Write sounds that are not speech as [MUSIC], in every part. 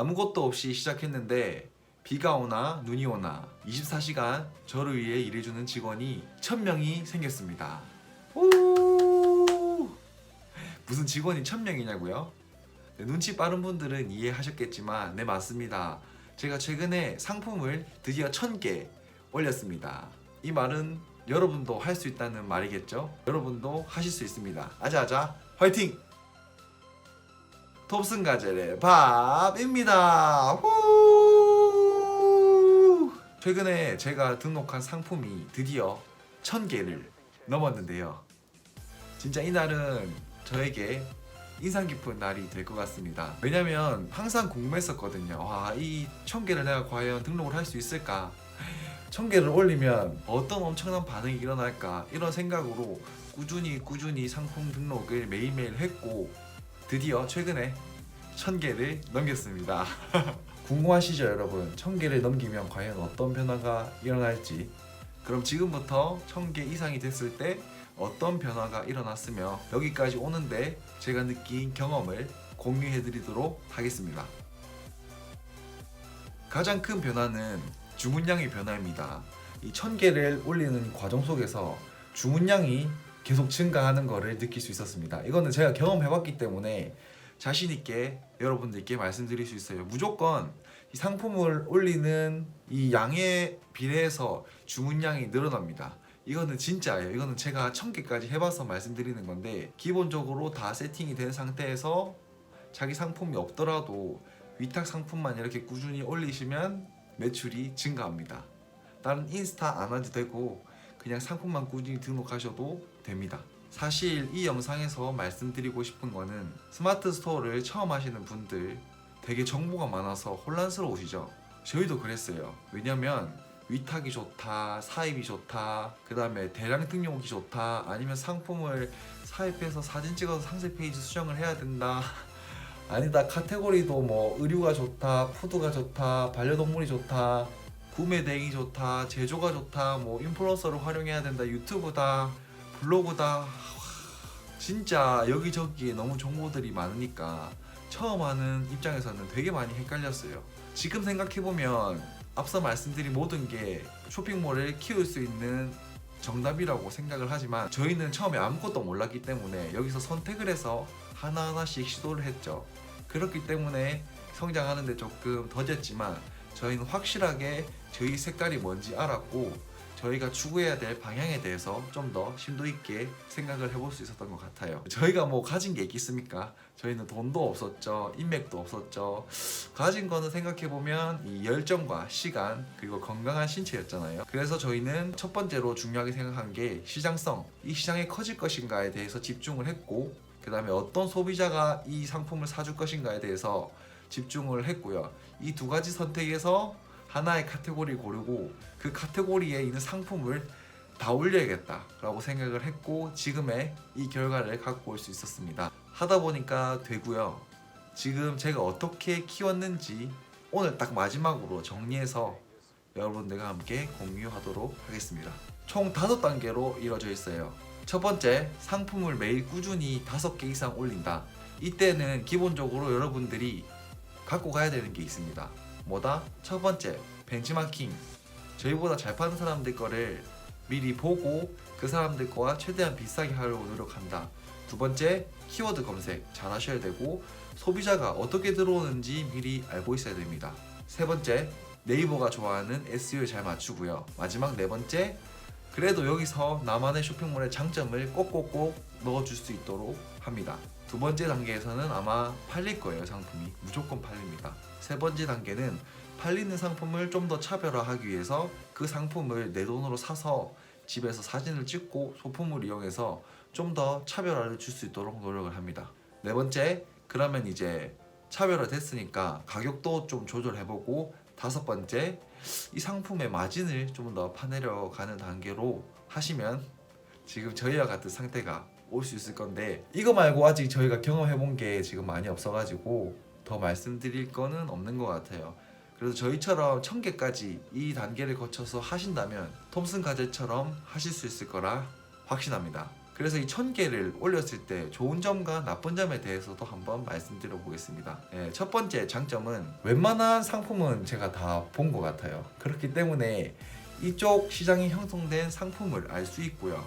아무것도 없이 시작했는데 비가 오나 눈이 오나 24시간 저를 위해 일해주는 직원이 1000명이 생겼습니다. 오! 무슨 직원이 1000명이냐고요? 네, 눈치 빠른 분들은 이해하셨겠지만 네 맞습니다. 제가 최근에 상품을 드디어 1000개 올렸습니다. 이 말은 여러분도 할 수 있다는 말이겠죠? 여러분도 하실 수 있습니다. 아자아자 화이팅! 톱슨 가젤의 밥입니다. 후! 최근에 제가 등록한 상품이 드디어 1000개를 넘었는데요. 진짜 이날은 저에게 인상 깊은 날이 될 것 같습니다. 왜냐면 항상 궁금했었거든요. 와, 이 1000개를 내가 과연 등록을 할 수 있을까? 1000개를 올리면 어떤 엄청난 반응이 일어날까? 이런 생각으로 꾸준히 꾸준히 상품 등록을 매일매일 했고 드디어 최근에 1000개를 넘겼습니다. [LAUGHS] 궁금하시죠, 여러분? 1000개를 넘기면 과연 어떤 변화가 일어날지. 그럼 지금부터 1000개 이상이 됐을 때 어떤 변화가 일어났으며 여기까지 오는데 제가 느낀 경험을 공유해 드리도록 하겠습니다. 가장 큰 변화는 주문량의 변화입니다. 이 1000개를 올리는 과정 속에서 주문량이 계속 증가하는 것을 느낄 수 있었습니다. 이거는 제가 경험해 봤기 때문에 자신 있게 여러분들께 말씀드릴 수 있어요. 무조건 이 상품을 올리는 이 양에 비례해서 주문량이 늘어납니다. 이거는 진짜예요. 이거는 제가 천 개까지 해봐서 말씀드리는 건데 기본적으로 다 세팅이 된 상태에서 자기 상품이 없더라도 위탁 상품만 이렇게 꾸준히 올리시면 매출이 증가합니다. 다른 인스타 안 해도 되고 그냥 상품만 꾸준히 등록하셔도 됩니다. 사실 이 영상에서 말씀드리고 싶은 거는 스마트 스토어를 처음 하시는 분들 되게 정보가 많아서 혼란스러우시죠? 저희도 그랬어요. 왜냐면 위탁이 좋다, 사입이 좋다, 그 다음에 대량 등록이 좋다, 아니면 상품을 사입해서 사진 찍어서 상세 페이지 수정을 해야 된다. [LAUGHS] 아니다, 카테고리도 뭐 의류가 좋다, 푸드가 좋다, 반려동물이 좋다, 구매 대행이 좋다, 제조가 좋다, 뭐 인플루언서를 활용해야 된다, 유튜브다, 블로그다. 와, 진짜 여기저기에 너무 정보들이 많으니까 처음 하는 입장에서는 되게 많이 헷갈렸어요. 지금 생각해보면 앞서 말씀드린 모든 게 쇼핑몰을 키울 수 있는 정답이라고 생각을 하지만 저희는 처음에 아무것도 몰랐기 때문에 여기서 선택을 해서 하나하나씩 시도를 했죠. 그렇기 때문에 성장하는데 조금 더뎠지만 저희는 확실하게 저희 색깔이 뭔지 알았고 저희가 추구해야 될 방향에 대해서 좀 더 심도 있게 생각을 해볼 수 있었던 것 같아요. 저희가 뭐 가진 게 있겠습니까? 저희는 돈도 없었죠, 인맥도 없었죠. 가진 거는 생각해 보면 이 열정과 시간 그리고 건강한 신체였잖아요. 그래서 저희는 첫 번째로 중요하게 생각한 게 시장성, 이 시장이 커질 것인가에 대해서 집중을 했고, 그 다음에 어떤 소비자가 이 상품을 사줄 것인가에 대해서 집중을 했고요. 이 두 가지 선택에서 하나의 카테고리 고르고 그 카테고리에 있는 상품을 다 올려야겠다라고 생각을 했고 지금의 이 결과를 갖고 올 수 있었습니다. 하다 보니까 되고요. 지금 제가 어떻게 키웠는지 오늘 딱 마지막으로 정리해서 여러분들과 함께 공유하도록 하겠습니다. 총 다섯 단계로 이루어져 있어요. 첫 번째, 상품을 매일 꾸준히 다섯 개 이상 올린다. 이때는 기본적으로 여러분들이 갖고 가야 되는 게 있습니다. 뭐다? 첫 번째, 벤치마킹. 저희보다 잘 파는 사람들 거를 미리 보고 그 사람들 거와 최대한 비싸게 하려고 노력한다. 두 번째, 키워드 검색 잘 하셔야 되고 소비자가 어떻게 들어오는지 미리 알고 있어야 됩니다. 세 번째, 네이버가 좋아하는 SEO에 잘 맞추고요. 마지막 네 번째, 그래도 여기서 나만의 쇼핑몰의 장점을 꼭꼭꼭 넣어줄 수 있도록 합니다. 두 번째 단계에서는 아마 팔릴 거예요, 상품이. 무조건 팔립니다. 세 번째 단계는 팔리는 상품을 좀 더 차별화하기 위해서 그 상품을 내 돈으로 사서 집에서 사진을 찍고 소품을 이용해서 좀 더 차별화를 줄 수 있도록 노력을 합니다. 네 번째, 그러면 이제 차별화 됐으니까 가격도 좀 조절해보고 다섯 번째, 이 상품의 마진을 좀 더 파내려 가는 단계로 하시면 지금 저희와 같은 상태가 올 수 있을 건데 이거 말고 아직 저희가 경험해 본 게 지금 많이 없어 가지고 더 말씀드릴 거는 없는 것 같아요. 그래서 저희처럼 천 개까지 이 단계를 거쳐서 하신다면 톰슨 가제처럼 하실 수 있을 거라 확신합니다. 그래서 이 천 개를 올렸을 때 좋은 점과 나쁜 점에 대해서도 한번 말씀드려 보겠습니다. 예, 첫 번째 장점은 웬만한 상품은 제가 다 본 것 같아요. 그렇기 때문에 이쪽 시장이 형성된 상품을 알 수 있고요.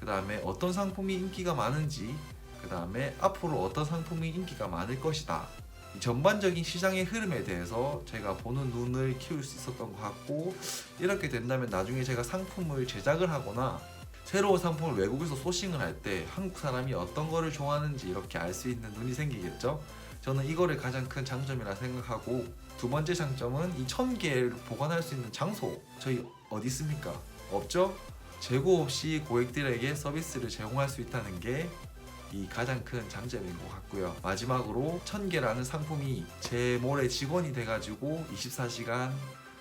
그 다음에 어떤 상품이 인기가 많은지, 그 다음에 앞으로 어떤 상품이 인기가 많을 것이다. 이 전반적인 시장의 흐름에 대해서 제가 보는 눈을 키울 수 있었던 것 같고 이렇게 된다면 나중에 제가 상품을 제작을 하거나 새로운 상품을 외국에서 소싱을 할 때 한국 사람이 어떤 거를 좋아하는지 이렇게 알 수 있는 눈이 생기겠죠. 저는 이거를 가장 큰 장점이라 생각하고 두 번째 장점은 이 천 개를 보관할 수 있는 장소 저희 어디 있습니까? 없죠? 재고 없이 고객들에게 서비스를 제공할 수 있다는 게 이 가장 큰 장점인 것 같고요. 마지막으로 천 개라는 상품이 제 몰에 직원이 돼가지고 24시간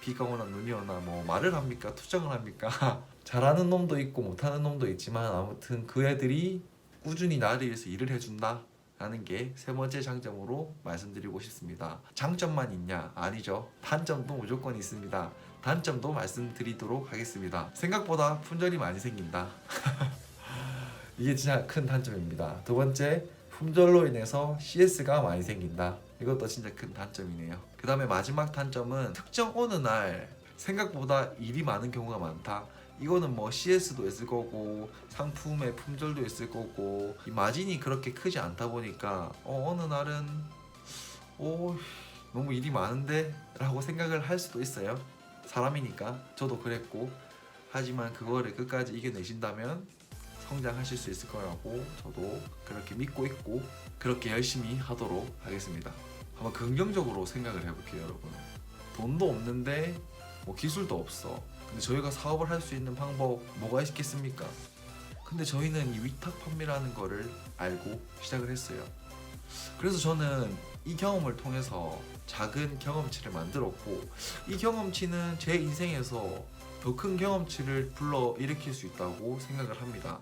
비가 오나 눈이 오나 뭐 말을 합니까? 투정을 합니까? [LAUGHS] 잘하는 놈도 있고 못하는 놈도 있지만 아무튼 그 애들이 꾸준히 나를 위해서 일을 해준다 라는 게 세 번째 장점으로 말씀드리고 싶습니다. 장점만 있냐? 아니죠. 단점도 무조건 있습니다. 단점도 말씀드리도록 하겠습니다. 생각보다 품절이 많이 생긴다. [LAUGHS] 이게 진짜 큰 단점입니다. 두 번째 품절로 인해서 CS가 많이 생긴다. 이것도 진짜 큰 단점이네요. 그 다음에 마지막 단점은 특정 어느 날 생각보다 일이 많은 경우가 많다. 이거는 뭐 CS도 있을 거고 상품의 품절도 있을 거고 이 마진이 그렇게 크지 않다 보니까 어, 어느 날은 오 너무 일이 많은데 라고 생각을 할 수도 있어요. 사람이니까 저도 그랬고 하지만 그거를 끝까지 이겨내신다면 성장하실 수 있을 거라고 저도 그렇게 믿고 있고 그렇게 열심히 하도록 하겠습니다. 한번 긍정적으로 생각을 해볼게요, 여러분. 돈도 없는데 뭐 기술도 없어. 근데 저희가 사업을 할 수 있는 방법 뭐가 있겠습니까? 근데 저희는 이 위탁 판매라는 거를 알고 시작을 했어요. 그래서 저는 이 경험을 통해서 작은 경험치를 만들었고 이 경험치는 제 인생에서 더 큰 경험치를 불러 일으킬 수 있다고 생각을 합니다.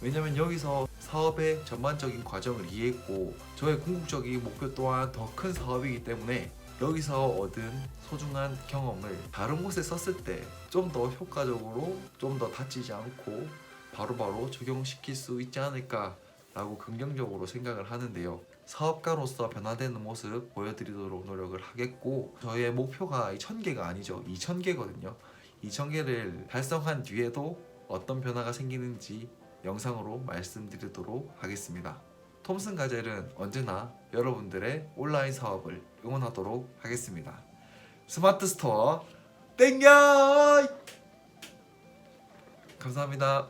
왜냐면 여기서 사업의 전반적인 과정을 이해했고 저의 궁극적인 목표 또한 더 큰 사업이기 때문에 여기서 얻은 소중한 경험을 다른 곳에 썼을 때 좀 더 효과적으로 좀 더 다치지 않고 바로 바로 적용시킬 수 있지 않을까 라고 긍정적으로 생각을 하는데요. 사업가로서 변화되는 모습 보여드리도록 노력을 하겠고 저의 목표가 1000개가 아니죠. 2000개거든요. 2000개를 달성한 뒤에도 어떤 변화가 생기는지 영상으로 말씀드리도록 하겠습니다. 톰슨 가젤은 언제나 여러분들의 온라인 사업을 응원하도록 하겠습니다. 스마트 스토어 땡겨! 감사합니다.